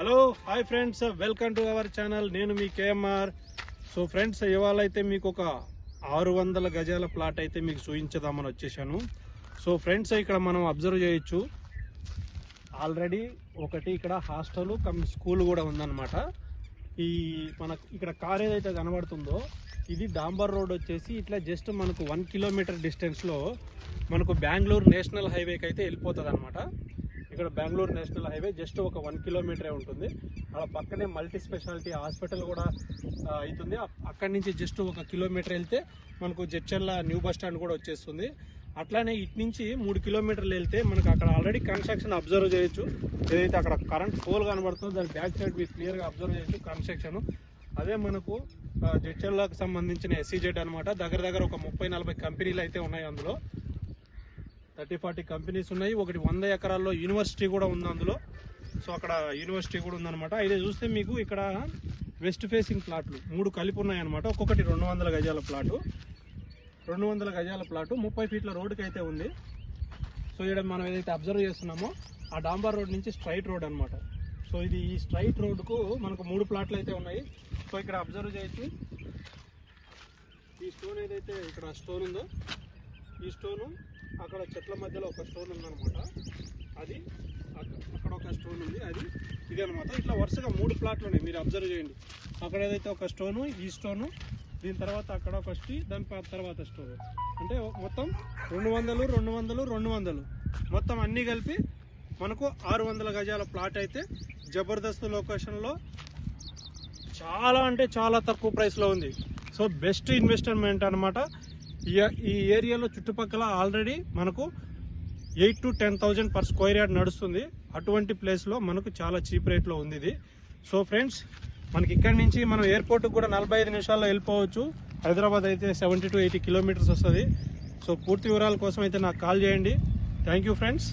Hello hi friends welcome to our channel నేను మీ KMR so friends ఇవాళ అయితే మీకు ఒక ఆరు వందల గజాల ప్లాట్ అయితే మీకు చూపించదామని వచ్చేసాను. సో ఫ్రెండ్స్ ఇక్కడ మనం అబ్జర్వ్ చేయొచ్చు. ఆల్రెడీ ఒకటి ఇక్కడ హాస్టల్ కమ్ స్కూల్ కూడా ఉందన్నమాట. ఈ మన ఇక్కడ కార్ ఏదైతే కనబడుతుందో ఇది డాంబర్ రోడ్ వచ్చేసి ఇట్లా జస్ట్ మనకు వన్ కిలోమీటర్ డిస్టెన్స్లో మనకు బెంగళూరు నేషనల్ హైవేకి అయితే వెళ్ళిపోతుంది అనమాట ఇక్కడ బెంగళూరు నేషనల్ హైవే జస్ట్ ఒక వన్ కిలోమీటరే ఉంటుంది. అలా పక్కనే మల్టీ స్పెషాలిటీ హాస్పిటల్ కూడా అవుతుంది. అక్కడి నుంచి జస్ట్ ఒక కిలోమీటర్ వెళ్తే మనకు జడ్చర్ల న్యూ బస్ స్టాండ్ కూడా వచ్చేస్తుంది. అట్లానే ఇటు నుంచి మూడు కిలోమీటర్లు వెళ్తే మనకు అక్కడ ఆల్రెడీ కన్స్ట్రక్షన్ అబ్జర్వ్ చేయొచ్చు. ఏదైతే అక్కడ కరెంట్ పోల్ కనబడుతుందో దాని బ్యాక్ సైడ్ మీరు క్లియర్గా అబ్జర్వ్ చేయొచ్చు కన్స్ట్రక్షన్. అదే మనకు జడ్చర్లకు సంబంధించిన ఎస్సీజెడ్ అనమాట. దగ్గర దగ్గర ఒక ముప్పై నలభై కంపెనీలు అయితే ఉన్నాయి అందులో. థర్టీ ఫార్టీ కంపెనీస్ ఉన్నాయి. ఒకటి వంద ఎకరాల్లో యూనివర్సిటీ కూడా ఉంది అందులో. సో అక్కడ యూనివర్సిటీ కూడా ఉందన్నమాట. అయితే చూస్తే మీకు ఇక్కడ వెస్ట్ ఫేసింగ్ ప్లాట్లు మూడు కలిపి ఉన్నాయన్నమాట. ఒక్కొక్కటి రెండు వందల గజాల ప్లాటు. రెండు వందల గజాల ప్లాటు ముప్పై ఫీట్ల రోడ్డుకి అయితే ఉంది. సో ఇక్కడ మనం ఏదైతే అబ్జర్వ్ చేస్తున్నామో ఆ డాంబర్ రోడ్ నుంచి స్ట్రైట్ రోడ్ అనమాట సో ఇది ఈ స్ట్రైట్ రోడ్కు మనకు మూడు ప్లాట్లు అయితే ఉన్నాయి. సో ఇక్కడ అబ్జర్వ్ చేసి ఈ స్టోన్ ఏదైతే ఇక్కడ స్టోన్ ఉందో ఈ స్టోను అక్కడ చెట్ల మధ్యలో ఒక స్టోన్ ఉందనమాట అది అక్కడ ఒక స్టోన్ ఉంది. అది ఇది అనమాట ఇట్లా వరుసగా మూడు ప్లాట్లు ఉన్నాయి. మీరు అబ్జర్వ్ చేయండి. అక్కడ ఏదైతే ఒక స్టోను ఈ స్టోను దీని తర్వాత అక్కడ ఒక స్టీ దాని తర్వాత స్టోను. అంటే మొత్తం రెండు వందలు రెండు వందలు రెండు వందలు. మొత్తం అన్నీ కలిపి మనకు ఆరు వందల గజాల ప్లాట్ అయితే జబర్దస్త్ లొకేషన్లో చాలా అంటే చాలా తక్కువ ప్రైస్లో ఉంది. సో బెస్ట్ ఇన్వెస్ట్మెంట్ అనమాట ఈ ఏరియాలో చుట్టుపక్కల ఆల్రెడీ మనకు eight to ten thousand per square yard నడుస్తుంది. అటువంటి ప్లేస్లో మనకు చాలా చీప్ రేట్లో ఉంది ఇది. సో ఫ్రెండ్స్ మనకి ఇక్కడ నుంచి మనం ఎయిర్పోర్ట్కి కూడా నలభై ఐదు నిమిషాల్లో వెళ్ళిపోవచ్చు. హైదరాబాద్ అయితే సెవెంటీ టు ఎయిటీ కిలోమీటర్స్ వస్తుంది. సో పూర్తి వివరాల కోసం అయితే నాకు కాల్ చేయండి. Thank you friends